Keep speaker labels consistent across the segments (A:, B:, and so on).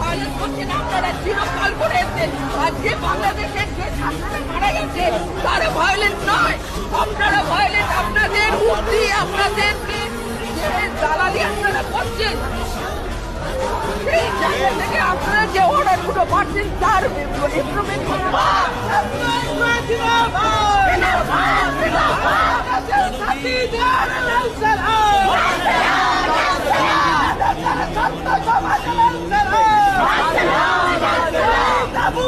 A: Violence করছেন আপনারা চিরকাল করে এসেছেন। আজকে বাংলাদেশের যে ছাত্ররা মারা গেছে তারা ভায়োলেন্স নয়। আপনারা ভায়োলেন্স আপনাদের বুদ্ধি আপনাদের দালালি আপনারা করছেন সেই জায়গা থেকে আপনারা যে অর্ডারগুলো পাচ্ছেন তার ইমপ্রুভমেন্ট
B: গোপ্রো হিরো সেভেনে কাজ নাইনে কাজ করছি কোনো আইডিয়া নেই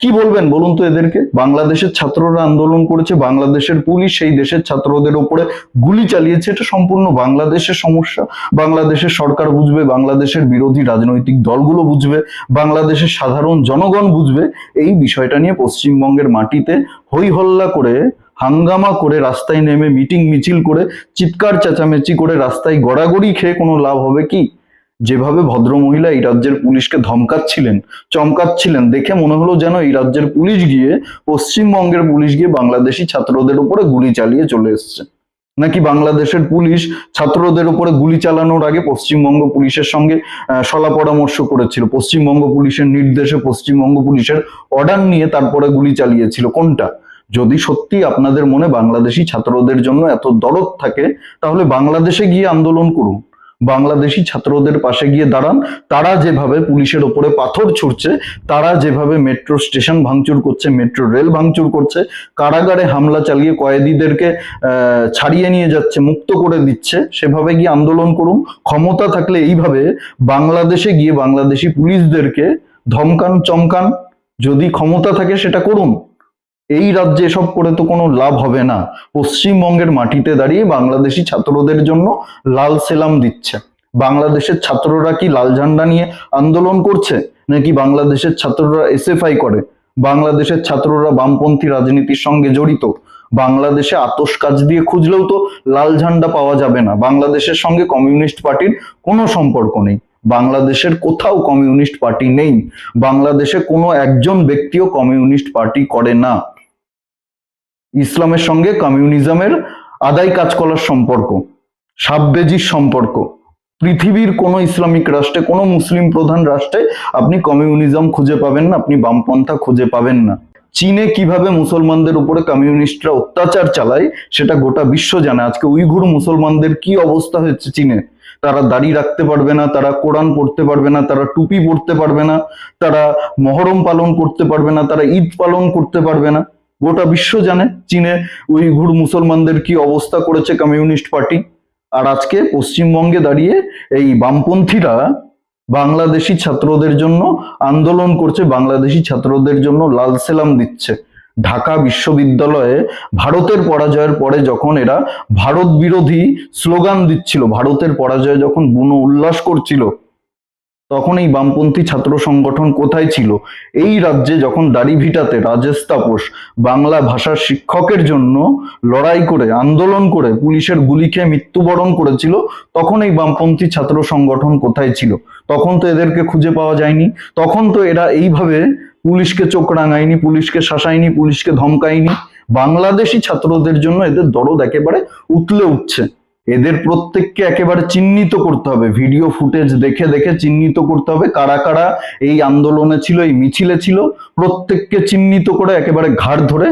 B: কি
C: বলবেন বলুন তো এদেরকে? বাংলাদেশের ছাত্ররা আন্দোলন করেছে, বাংলাদেশের পুলিশ সেই দেশের ছাত্রদের উপরে গুলি চালিয়েছে, এটা সম্পূর্ণ বাংলাদেশের সমস্যা। বাংলাদেশের সরকার বুঝবে, বাংলাদেশের বিরোধী রাজনৈতিক দলগুলো বুঝবে, বাংলাদেশের সাধারণ জনগণ বুঝবে। এই বিষয়টা নিয়ে পশ্চিমবঙ্গের মাটিতে হই হল্লা করে হাঙ্গামা করে রাস্তায় নেমে মিটিং মিছিল করে, চিৎকার চেঁচামেচি করে রাস্তায় গড়াগড়ি খেয়ে কোনো লাভ হবে কি? যেভাবে ভদ্রমহিলা এই রাজ্যের পুলিশকে ধমকাচ্ছিলেন, চমকাচ্ছিলেন, দেখে মনে হলো যেন এই রাজ্যের পুলিশ গিয়ে পশ্চিমবঙ্গের পুলিশ গিয়ে বাংলাদেশি ছাত্রদের উপরে গুলি চালিয়ে চলে এসছে। নাকি বাংলাদেশের পুলিশ ছাত্রদের উপরে গুলি চালানোর আগে পশ্চিমবঙ্গ পুলিশের সঙ্গে সলা পরামর্শ করেছিল? পশ্চিমবঙ্গ পুলিশের নির্দেশে পশ্চিমবঙ্গ পুলিশের অর্ডার নিয়ে তারপরে গুলি চালিয়েছিল। কোনটা? যদি সত্যি আপনাদের মনে বাংলাদেশি ছাত্রদের জন্য এত দরদ থাকে, তাহলে বাংলাদেশে গিয়ে আন্দোলন করুন। বাংলাদেশি ছাত্রদের পাশে গিয়ে দাঁড়ান। তারা যেভাবে পুলিশের ওপরে পাথর ছুড়ছে, তারা যেভাবে মেট্রো স্টেশন ভাঙচুর করছে, মেট্রো রেল ভাঙচুর করছে, কারাগারে হামলা চালিয়ে কয়েদিদেরকে ছাড়িয়ে নিয়ে যাচ্ছে, মুক্ত করে দিচ্ছে, সেভাবে গিয়ে আন্দোলন করুন। ক্ষমতা থাকলে এইভাবে বাংলাদেশে গিয়ে বাংলাদেশি পুলিশদেরকে ধমকান চমকান যদি ক্ষমতা থাকে সেটা করুন। এই রাজ্যে এসব করে তো কোনো লাভ হবে না। পশ্চিমবঙ্গের মাটিতে দাঁড়িয়ে বাংলাদেশি ছাত্রদের জন্য লাল সেলাম দিচ্ছে। বাংলাদেশের ছাত্ররা কি লাল ঝান্ডা নিয়ে আন্দোলন করছে, নাকি বাংলাদেশের ছাত্ররা এসএফআই করে? বাংলাদেশের ছাত্ররা বামপন্থী রাজনীতির সঙ্গে জড়িত। বাংলাদেশে আতস কাজ দিয়ে খুঁজলেও তো লাল ঝান্ডা পাওয়া যাবে না। বাংলাদেশের সঙ্গে কমিউনিস্ট পার্টির কোনো সম্পর্ক নেই। বাংলাদেশের কোথাও কমিউনিস্ট পার্টি নেই। বাংলাদেশে কোনো একজন ব্যক্তিও কমিউনিস্ট পার্টি করে না। ইসলামের সঙ্গে কমিউনিজমের আদায় কাজ করার সম্পর্ক সাববেজির সম্পর্ক। পৃথিবীর কোনো ইসলামিক রাষ্ট্রে, কোনো মুসলিম প্রধান রাষ্ট্রে আপনি কমিউনিজম খুঁজে পাবেন না, আপনি বামপন্থা খুঁজে পাবেন না। চীনে কীভাবে মুসলমানদের উপরে কমিউনিস্টরা অত্যাচার চালায়, সেটা গোটা বিশ্ব জানে। আজকে উইঘুর মুসলমানদের কি অবস্থা হচ্ছে চীনে? তারা দাড়ি রাখতে পারবে না, তারা কোরআন পড়তে পারবে না, তারা টুপি পড়তে পারবে না, তারা মহরম পালন করতে পারবে না, তারা ঈদ পালন করতে পারবে না। গোটা বিশ্ব জানে, চীনে উইঘুর মুসলমানদের কি অবস্থা করেছে কমিউনিস্ট পার্টি। আর আজকে পশ্চিমবঙ্গে দাঁড়িয়ে এই বামপন্থীরা বাংলাদেশি ছাত্রদের জন্য আন্দোলন করছে, বাংলাদেশি ছাত্রদের জন্য লাল সেলাম দিচ্ছে। ঢাকা বিশ্ববিদ্যালয়ে ভারতের পরাজয়ের পরে যখন এরা ভারত বিরোধী স্লোগান দিচ্ছিল, ভারতের পরাজয়ে যখন বুনো উল্লাস করছিল তখন এই বামপন্থী ছাত্র সংগঠন কোথায় ছিল? এই রাজ্যে যখন দাড়িভিটাতে রাজেশ তাপস বাংলা ভাষার শিক্ষকের জন্য লড়াই করে, আন্দোলন করে, পুলিশের গুলি খেয়ে মৃত্যুবরণ করেছিল, তখন এই বামপন্থী ছাত্র সংগঠন কোথায় ছিল? তখন তো এদেরকে খুঁজে পাওয়া যায়নি। তখন তো এরা এইভাবে পুলিশকে চোখ রাঙায়নি, পুলিশকে শাসায়নি, পুলিশকে ধমকায়নি। বাংলাদেশি ছাত্রদের জন্য এদের দরদ একেবারে উতলে উঠছে। এদের প্রত্যেককে একেবারে চিহ্নিত করতে হবে। ভিডিও ফুটেজ দেখে দেখে চিহ্নিত করতে হবে। কারা কারা এই আন্দোলনে ছিল, এই মিছিলে ছিল, প্রত্যেককে চিহ্নিত করে একেবারে ঘাড় ধরে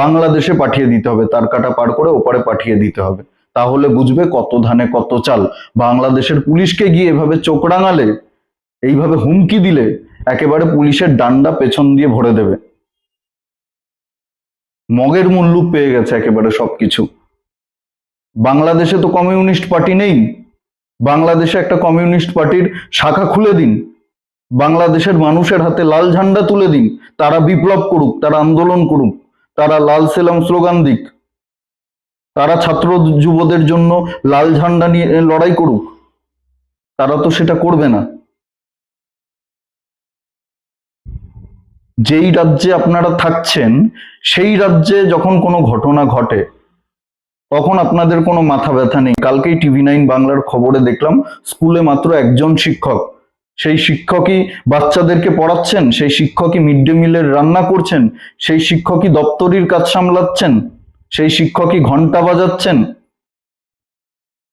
C: বাংলাদেশে পাঠিয়ে দিতে হবে। তার কাটা পার করে ওপারে পাঠিয়ে দিতে হবে। তাহলে বুঝবে কত ধানে কত চাল। বাংলাদেশের পুলিশকে গিয়ে এভাবে চোখ রাঙালে, এইভাবে হুমকি দিলে একেবারে পুলিশের ডান্ডা পেছন দিয়ে ভরে দেবে। মগের মূল্য পেয়ে গেছে একেবারে সবকিছু। বাংলাদেশে তো কমিউনিস্ট পার্টি নেই। বাংলাদেশে একটা কমিউনিস্ট পার্টির শাখা খুলে দিন। বাংলাদেশের মানুষের হাতে লাল ঝান্ডা তুলে দিন। তারা বিপ্লব করুক, তারা আন্দোলন করুক, তারা লাল সেলাম স্লোগান দিক। তারা ছাত্র যুবদের জন্য লাল ঝান্ডা নিয়ে লড়াই করুক। তারা তো সেটা করবে না। যেই রাজ্যে আপনারা থাকছেন, সেই রাজ্যে যখন কোনো ঘটনা ঘটে তখন আপনাদের কোনো মাথা ব্যথা নেই? কালকেই টিভি নাইন বাংলার খবরে দেখলাম, স্কুলে মাত্র একজন শিক্ষক। সেই শিক্ষকই বাচ্চাদেরকে পড়াচ্ছেন, সেই শিক্ষকই মিড ডে মিলের রান্না করছেন, সেই শিক্ষকই দপ্তরির কাজ সামলাচ্ছেন, সেই শিক্ষকই ঘণ্টা বাজাচ্ছেন।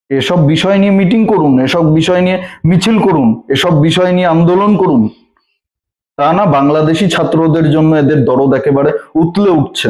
C: এসব বিষয় নিয়ে মিটিং করুন, এসব বিষয় নিয়ে মিছিল করুন, এসব বিষয় নিয়ে আন্দোলন করুন। তা না, বাংলাদেশি ছাত্রদের জন্য এদের দরদ একেবারে উতলে উঠছে।